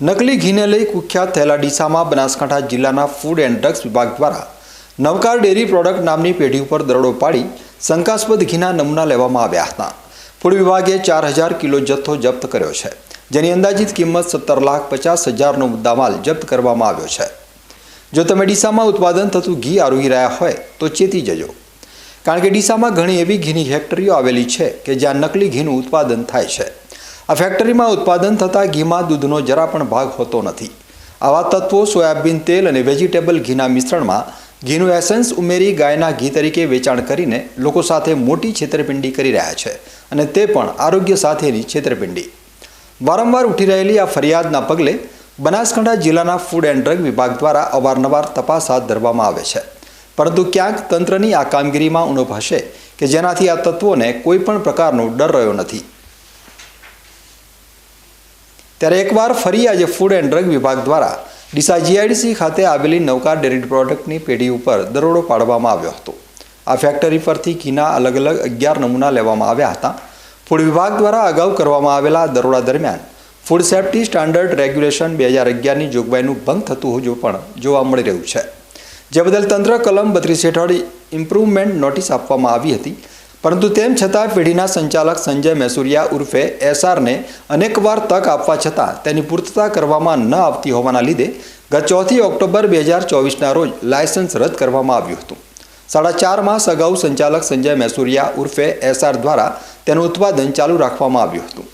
નકલી ઘીને લઈ કુખ્યાત થયેલા ડીસામાં બનાસકાંઠા જિલ્લાના ફૂડ એન્ડ ડ્રગ્સ વિભાગ દ્વારા નવકાર ડેરી પ્રોડક્ટ નામની પેઢી ઉપર દરોડો પાડી શંકાસ્પદ ઘીના નમૂના લેવામાં આવ્યા હતા. ફૂડ વિભાગે ચાર હજાર કિલો જથ્થો જપ્ત કર્યો છે. જેની અંદાજિત કિંમત સત્તર લાખ પચાસ હજારનો મુદ્દામાલ જપ્ત કરવામાં આવ્યો છે. જો તમે ડીસામાં ઉત્પાદન થતું ઘી આરોગી રહ્યા હોય, તો ચેતી જજો. કારણ કે ડીસામાં ઘણી એવી ઘીની ફેક્ટરીઓ આવેલી છે કે જ્યાં નકલી ઘીનું ઉત્પાદન થાય છે. આ ફેક્ટરીમાં ઉત્પાદન થતા ઘીમાં દૂધનો જરા પણ ભાગ હોતો નથી. આવા તત્વો સોયાબીન તેલ અને વેજીટેબલ ઘીના મિશ્રણમાં ઘીનું એસેન્સ ઉમેરી ગાયના ઘી તરીકે વેચાણ કરીને લોકો સાથે મોટી છેતરપિંડી કરી રહ્યા છે અને તે પણ આરોગ્ય સાથેની છેતરપિંડી. વારંવાર ઉઠી રહેલી આ ફરિયાદના પગલે બનાસકાંઠા જિલ્લાના ફૂડ એન્ડ ડ્રગ વિભાગ દ્વારા અવારનવાર તપાસ હાથ ધરવામાં આવે છે. પરંતુ ક્યાંક તંત્રની આ કામગીરીમાં ઉણપ હશે કે જેનાથી આ તત્વોને કોઈ પણ પ્રકારનો ડર રહ્યો નથી. ત્યારે એકવાર ફરી આજે ફૂડ એન્ડ ડ્રગ વિભાગ દ્વારા ડીસા જીઆઈડીસી ખાતે આવેલી નવકાર ડેરી પ્રોડક્ટની પેઢી ઉપર દરોડો પાડવામાં આવ્યો હતો. આ ફેક્ટરી પરથી ઘીના અલગ અલગ અગિયાર નમૂના લેવામાં આવ્યા હતા. ફૂડ વિભાગ દ્વારા અગાઉ કરવામાં આવેલા દરોડા દરમિયાન ફૂડ સેફ્ટી સ્ટાન્ડર્ડ રેગ્યુલેશન બે હજાર અગિયારની જોગવાઈનું ભંગ થતું હજુ પણ જોવા મળી રહ્યું છે. જે બદલ તંત્ર કલમ બત્રીસ હેઠળ ઇમ્પ્રુવમેન્ટ નોટિસ આપવામાં આવી હતી. પરંતુ તેમ છતાં પેઢીના સંચાલક સંજય મેસુરિયા ઉર્ફે એસઆરને અનેકવાર તક આપવા છતાં તેની પૂર્તતા કરવામાં ન આવતી હોવાના લીધે ગત ચોથી ઓક્ટોબર બે હજાર ચોવીસના રોજ લાયસન્સ રદ કરવામાં આવ્યું હતું. સાડા ચાર માસ અગાઉ સંચાલક સંજય મેસુરિયા ઉર્ફે એસઆર દ્વારા તેનું ઉત્પાદન ચાલુ રાખવામાં આવ્યું હતું.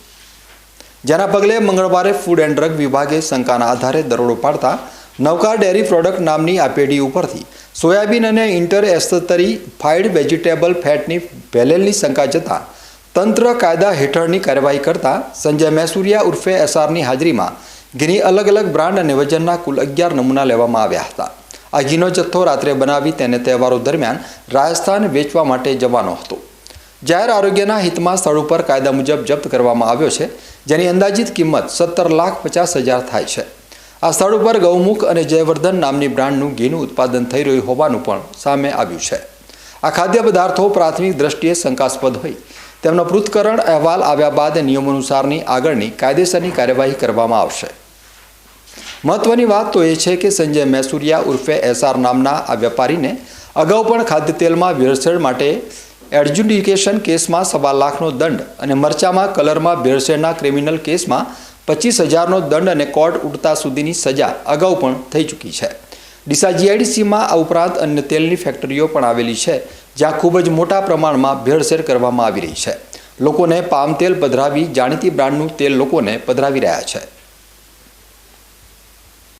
જેના પગલે મંગળવારે ફૂડ એન્ડ ડ્રગ વિભાગે શંકાના આધારે દરોડો પાડતા નવકાર ડેરી પ્રોડક્ટ નામની આ પેઢી ઉપરથી સોયાબીન અને ઇન્ટર એસ્તરી ફાઇડ વેજીટેબલ ફેટની ભેલેલની શંકા જતાં તંત્ર કાયદા હેઠળની કાર્યવાહી કરતા સંજય મેસુરિયા ઉર્ફે એસઆરની હાજરીમાં ઘીની અલગ અલગ બ્રાન્ડ અને વજનના કુલ અગિયાર નમૂના લેવામાં આવ્યા હતા. આ ઘીનો જથ્થો રાત્રે બનાવી તેને તહેવારો દરમિયાન રાજસ્થાન વેચવા માટે જવાનો હતો. જાહેર આરોગ્યના હિતમાં સ્થળ ઉપર કાયદા મુજબ જપ્ત કરવામાં આવ્યો છે, જેની અંદાજિત કિંમત સત્તર લાખ પચાસ હજાર થાય છે. આ સ્થળ ઉપર ગૌમુખ અને જયવર્ધન નામની બ્રાન્ડનું ઘીનું ઉત્પાદન થઈ રહ્યું હોવાનું પણ સામે આવ્યું છે. આ ખાદ્ય પદાર્થો પ્રાથમિક દ્રષ્ટિએ શંકાસ્પદ હોય. તેમનો પૃથ્થકરણ અહેવાલ આવ્યા બાદ નિયમો અનુસારની આગળની કાયદેસરની કાર્યવાહી કરવામાં આવશે. મહત્વની વાત તો એ છે કે સંજય મેસુરિયા ઉર્ફે એસઆર નામના આ વેપારીને અગાઉ પણ ખાદ્ય તેલમાં ભેળસેળ માટે એડજ્યુડિકેશન કેસમાં સવા લાખનો દંડ અને મરચામાં કલરમાં ભેળસેળના ક્રિમિનલ કેસમાં પચીસ હજારનો દંડ અને કોર્ટ ઉડતા સુધીની સજા અગાઉ પણ થઈ ચૂકી છે. ડીસા જીઆઈડીસીમાં આ ઉપરાંત અન્ય તેલની ફેક્ટરીઓ પણ આવેલી છે, જ્યાં ખૂબ જ મોટા પ્રમાણમાં ભેળસેળ કરવામાં આવી રહી છે. લોકોને પામ તેલ પધરાવી, જાણીતી બ્રાન્ડનું તેલ લોકોને પધરાવી રહ્યા છે.